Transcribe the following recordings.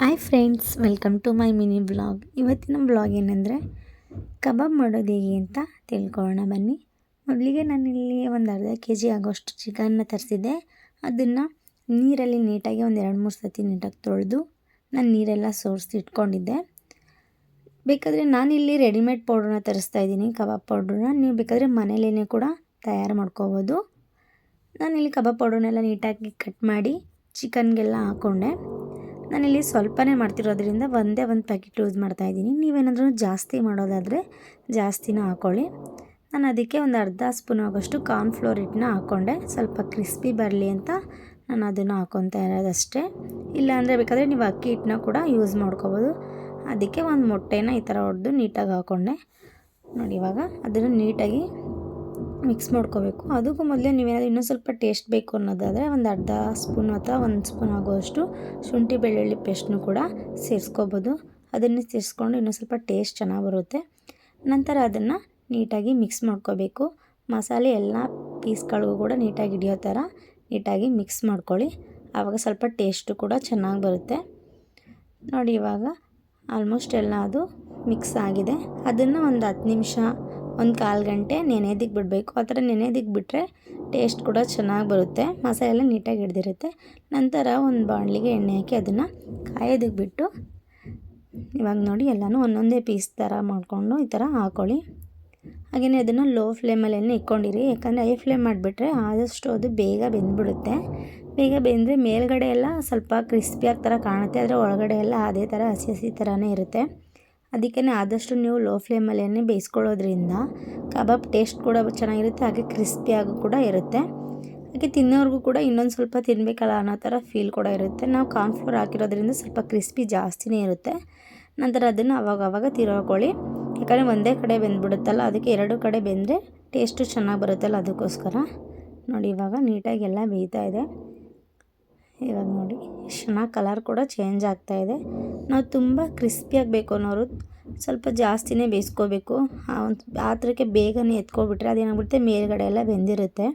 Hi friends welcome to my mini blog ಇವತ್ತಿನ blog ಏನಂದರೆ, kebab ಮಾಡೋದು ಹೇಗೆ ಅಂತ ತಿಳ್ಕೊಳ್ಳೋಣ ಬನ್ನಿ. ಮೊದಲಿಗೆ ನಾನಿಲ್ಲಿ ಒಂದು ಅರ್ಧ ಕೆ ಜಿ ಆಗೋಷ್ಟು ಚಿಕನ್ನ ತರಿಸಿದ್ದೆ. ಅದನ್ನು ನೀರಲ್ಲಿ ನೀಟಾಗಿ ಒಂದು ಎರಡು ಮೂರು ಸತಿ ನೀಟಾಗಿ ತೊಳೆದು ನಾನು ನೀರೆಲ್ಲ ಸೋರಿಸಿ ಇಟ್ಕೊಂಡಿದ್ದೆ. ಬೇಕಾದರೆ ನಾನಿಲ್ಲಿ ರೆಡಿಮೇಡ್ ಪೌಡ್ರನ್ನ ತರಿಸ್ತಾ ಇದ್ದೀನಿ, ಕಬಾಬ್ ಪೌಡ್ರನ್ನ ನೀವು ಬೇಕಾದರೆ ಮನೇಲೇ ಕೂಡ ತಯಾರು ಮಾಡ್ಕೋಬೋದು. ನಾನಿಲ್ಲಿ ಕಬಾಬ್ ಪೌಡ್ರನ್ನೆಲ್ಲ ನೀಟಾಗಿ ಕಟ್ ಮಾಡಿ ಚಿಕನ್ಗೆಲ್ಲ ಹಾಕ್ಕೊಂಡೆ ನಾನಿಲ್ಲಿ ಸ್ವಲ್ಪನೇ ಮಾಡ್ತಿರೋದ್ರಿಂದ ಒಂದೇ ಒಂದು ಪ್ಯಾಕೆಟ್ ಯೂಸ್ ಮಾಡ್ತಾಯಿದ್ದೀನಿ ನೀವೇನಾದರೂ ಜಾಸ್ತಿ ಮಾಡೋದಾದರೆ ಜಾಸ್ತಿನೂ ಹಾಕ್ಕೊಳ್ಳಿ ನಾನು ಅದಕ್ಕೆ ಒಂದು ಅರ್ಧ ಸ್ಪೂನ್ ಆಗೋಷ್ಟು ಕಾರ್ನ್ಫ್ಲೋರ್ ಹಿಟ್ಟನ್ನ ಹಾಕ್ಕೊಂಡೆ. ಸ್ವಲ್ಪ ಕ್ರಿಸ್ಪಿ ಬರಲಿ ಅಂತ ನಾನು ಅದನ್ನು ಹಾಕ್ಕೊತಾ ಇರೋದಷ್ಟೇ. ಇಲ್ಲಾಂದರೆ ಬೇಕಾದರೆ ನೀವು ಅಕ್ಕಿ ಹಿಟ್ಟನ್ನ ಕೂಡ ಯೂಸ್ ಮಾಡ್ಕೋಬೋದು. ಅದಕ್ಕೆ ಒಂದು ಮೊಟ್ಟೆನ ಈ ಥರ ಹೊಡೆದು ನೀಟಾಗಿ ಹಾಕ್ಕೊಂಡೆ ನೋಡಿ ಇವಾಗ ಅದನ್ನು ನೀಟಾಗಿ ಮಿಕ್ಸ್ ಮಾಡ್ಕೋಬೇಕು. ಅದಕ್ಕೂ ಮೊದಲೇ ನೀವೇನಾದ್ರು ಇನ್ನೂ ಸ್ವಲ್ಪ ಟೇಸ್ಟ್ ಬೇಕು ಅನ್ನೋದಾದರೆ ಒಂದು ಅರ್ಧ ಸ್ಪೂನ್ ಅಥವಾ ಒಂದು ಸ್ಪೂನ್ ಆಗುವಷ್ಟು ಶುಂಠಿ, ಬೆಳ್ಳುಳ್ಳಿ ಪೇಸ್ಟ್ನು ಕೂಡ ಸೇರಿಸ್ಕೋಬೋದು. ಅದನ್ನು ಸೇರಿಸ್ಕೊಂಡು ಇನ್ನೂ ಸ್ವಲ್ಪ ಟೇಸ್ಟ್ ಚೆನ್ನಾಗಿ ಬರುತ್ತೆ. ನಂತರ ಅದನ್ನು ನೀಟಾಗಿ ಮಿಕ್ಸ್ ಮಾಡ್ಕೋಬೇಕು. ಮಸಾಲೆ ಎಲ್ಲ ಪೀಸ್ಗಳಿಗೂ ಕೂಡ ನೀಟಾಗಿ ಹಿಡಿಯೋ ಥರ ನೀಟಾಗಿ ಮಿಕ್ಸ್ ಮಾಡ್ಕೊಳ್ಳಿ. ಆವಾಗ ಸ್ವಲ್ಪ ಟೇಸ್ಟು ಕೂಡ ಚೆನ್ನಾಗಿ ಬರುತ್ತೆ. ನೋಡಿ ಇವಾಗ ಆಲ್ಮೋಸ್ಟ್ ಎಲ್ಲ ಅದು ಮಿಕ್ಸ್ ಆಗಿದೆ. ಅದನ್ನು ಒಂದು ಹತ್ತು ನಿಮಿಷ ಒಂದು ಕಾಲು ಗಂಟೆ ನೆನೆದಿಗೆ ಬಿಡಬೇಕು ಆ ಥರ ನೆನೆದಿಗೆ ಬಿಟ್ಟರೆ ಟೇಸ್ಟ್ ಕೂಡ ಚೆನ್ನಾಗಿ ಬರುತ್ತೆ. ಮಸಾಲೆ ಎಲ್ಲ ನೀಟಾಗಿ ಹಿಡ್ದಿರುತ್ತೆ. ನಂತರ ಒಂದು ಬಾಣಲಿಗೆ ಎಣ್ಣೆ ಹಾಕಿ ಅದನ್ನು ಕಾಯೋದಕ್ಕೆ ಬಿಟ್ಟು ಇವಾಗ ನೋಡಿ ಎಲ್ಲನೂ ಒಂದೊಂದೇ ಪೀಸ್ ಥರ ಮಾಡಿಕೊಂಡು ಈ ಥರ ಹಾಕ್ಕೊಳ್ಳಿ ಹಾಗೆಯೇ ಅದನ್ನು ಲೋ ಫ್ಲೇಮಲ್ಲೇ ಇಟ್ಕೊಂಡಿರಿ ಯಾಕಂದರೆ ಹೈ ಫ್ಲೇಮ್ ಮಾಡಿಬಿಟ್ರೆ ಆದಷ್ಟು ಅದು ಬೇಗ ಬೆಂದ್ಬಿಡುತ್ತೆ. ಬೇಗ ಬೆಂದರೆ ಮೇಲ್ಗಡೆ ಎಲ್ಲ ಸ್ವಲ್ಪ ಕ್ರಿಸ್ಪಿಯಾಗಿ ಥರ ಕಾಣುತ್ತೆ. ಆದರೆ ಒಳಗಡೆ ಎಲ್ಲ ಅದೇ ಥರ ಹಸಿ ಹಸಿ ಥರನೇ ಇರುತ್ತೆ. ಅದಕ್ಕೆ ಆದಷ್ಟು ನೀವು ಲೋ ಫ್ಲೇಮಲ್ಲೇ ಬೇಯಿಸ್ಕೊಳ್ಳೋದ್ರಿಂದ ಕಬಾಬ್ ಟೇಸ್ಟ್ ಕೂಡ ಚೆನ್ನಾಗಿರುತ್ತೆ, ಹಾಗೆ ಕ್ರಿಸ್ಪಿಯಾಗೂ ಕೂಡ ಇರುತ್ತೆ. ಹಾಗೆ ತಿನ್ನೋರಿಗೂ ಕೂಡ ಇನ್ನೊಂದು ಸ್ವಲ್ಪ ತಿನ್ನಬೇಕಲ್ಲ ಅನ್ನೋ ಥರ ಫೀಲ್ ಕೂಡ ಇರುತ್ತೆ. ನಾವು ಕಾರ್ನ್ಫ್ಲೋರ್ ಹಾಕಿರೋದ್ರಿಂದ ಸ್ವಲ್ಪ ಕ್ರಿಸ್ಪಿ ಜಾಸ್ತಿನೇ ಇರುತ್ತೆ. ನಂತರ ಅದನ್ನು ಅವಾಗವಾಗ ಅವಾಗ ತಿರೋಕೊಳ್ಳಿ ಯಾಕಂದರೆ ಒಂದೇ ಕಡೆ ಬೆಂದ್ಬಿಡುತ್ತಲ್ಲ, ಅದಕ್ಕೆ ಎರಡು ಕಡೆ ಬೆಂದರೆ ಟೇಸ್ಟು ಚೆನ್ನಾಗಿ ಬರುತ್ತಲ್ಲ ಅದಕ್ಕೋಸ್ಕರ. ನೋಡಿ, ಇವಾಗ ನೀಟಾಗಿ ಎಲ್ಲ ಬೇಯ್ತಾ ಇದೆ. ಇವಾಗ ನೋಡಿ, ಚೆನ್ನಾಗಿ ಕಲರ್ ಕೂಡ ಚೇಂಜ್ ಆಗ್ತಾಯಿದೆ ನಾವು ತುಂಬ ಕ್ರಿಸ್ಪಿಯಾಗಿ ಬೇಕು ಅನ್ನೋರು ಸ್ವಲ್ಪ ಜಾಸ್ತಿನೇ ಬೇಯಿಸ್ಕೋಬೇಕು. ಒಂದು ಪಾತ್ರಕ್ಕೆ ಬೇಗನೆ ಎತ್ಕೊಬಿಟ್ರೆ ಅದೇನಾಗ್ಬಿಡುತ್ತೆ, ಮೇಲ್ಗಡೆ ಎಲ್ಲ ಬೆಂದಿರುತ್ತೆ.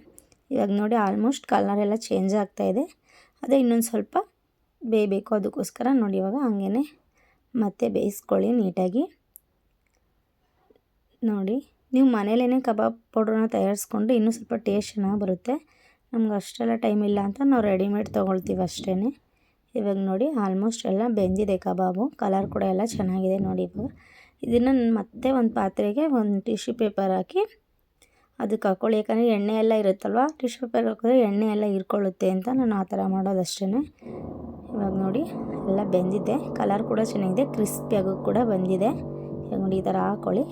ಇವಾಗ ನೋಡಿ ಆಲ್ಮೋಸ್ಟ್ ಕಲರ್ ಎಲ್ಲ ಚೇಂಜ್ ಆಗ್ತಾಯಿದೆ ಅದೇ ಇನ್ನೊಂದು ಸ್ವಲ್ಪ ಬೇಯಬೇಕು ಅದಕ್ಕೋಸ್ಕರ. ನೋಡಿ ಇವಾಗ ಹಂಗೇ ಮತ್ತೆ ಬೇಯಿಸ್ಕೊಳ್ಳಿ ನೀಟಾಗಿ. ನೋಡಿ, ನೀವು ಮನೇಲೇ ಕಬಾಬ್ ಪೌಡ್ರನ್ನ ತಯಾರಿಸ್ಕೊಂಡು ಇನ್ನೂ ಸ್ವಲ್ಪ ಟೇಸ್ಟ್ ಚೆನ್ನಾಗಿ ಬರುತ್ತೆ. ನಮ್ಗೆ ಅಷ್ಟೆಲ್ಲ ಟೈಮ್ ಇಲ್ಲ ಅಂತ ನಾವು ರೆಡಿಮೇಡ್ ತೊಗೊಳ್ತೀವಿ ಅಷ್ಟೇ ಇವಾಗ ನೋಡಿ ಆಲ್ಮೋಸ್ಟ್ ಎಲ್ಲ ಬೆಂದಿದೆ ಕಬಾಬು. ಕಲರ್ ಕೂಡ ಎಲ್ಲ ಚೆನ್ನಾಗಿದೆ ನೋಡಿ ಇವಾಗ. ಇದನ್ನು ಮತ್ತೆ ಒಂದು ಪಾತ್ರೆಗೆ ಒಂದು ಟಿಶ್ಯೂ ಪೇಪರ್ ಹಾಕಿ ಅದಕ್ಕೆ ಹಾಕ್ಕೊಳ್ಳಿ ಯಾಕಂದರೆ ಎಣ್ಣೆ ಎಲ್ಲ ಇರುತ್ತಲ್ವ? ಟಿಶ್ಯೂ ಪೇಪರ್ ಹಾಕಿದ್ರೆ ಎಣ್ಣೆ ಎಲ್ಲ ಇರ್ಕೊಳ್ಳುತ್ತೆ ಅಂತ ನಾನು ಆ ಥರ ಮಾಡೋದಷ್ಟೇ ಇವಾಗ ನೋಡಿ ಎಲ್ಲ ಬೆಂದಿದೆ. ಕಲರ್ ಕೂಡ ಚೆನ್ನಾಗಿದೆ. ಕ್ರಿಸ್ಪಿಯಾಗೂ ಕೂಡ ಬಂದಿದೆ. ಇವಾಗ ನೋಡಿ ಈ ಥರ ಹಾಕ್ಕೊಳ್ಳಿ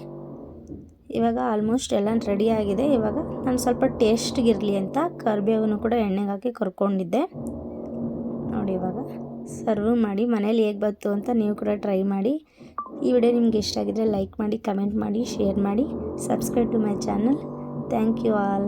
ಇವಾಗ ಆಲ್ಮೋಸ್ಟ್ ಎಲ್ಲ ರೆಡಿ ಆಗಿದೆ. ಇವಾಗ ನಾನು ಸ್ವಲ್ಪ ಟೇಸ್ಟ್ಗಿರಲಿ ಅಂತ ಕರಿಬೇವನ್ನು ಕೂಡ ಎಣ್ಣೆಗೆ ಹಾಕಿ ಕರ್ಕೊಂಡಿದ್ದೆ. ನೋಡಿ ಇವಾಗ. ಸರ್ವ್ ಮಾಡಿ, ಮನೇಲಿ ಹೇಗೆ ಬಂತು ಅಂತ ನೀವು ಕೂಡ ಟ್ರೈ ಮಾಡಿ. ಈ ವಿಡಿಯೋ ನಿಮ್ಗೆ ಇಷ್ಟ ಆಗಿದ್ರೆ ಲೈಕ್ ಮಾಡಿ ಕಮೆಂಟ್ ಮಾಡಿ ಶೇರ್ ಮಾಡಿ subscribe to my channel thank you all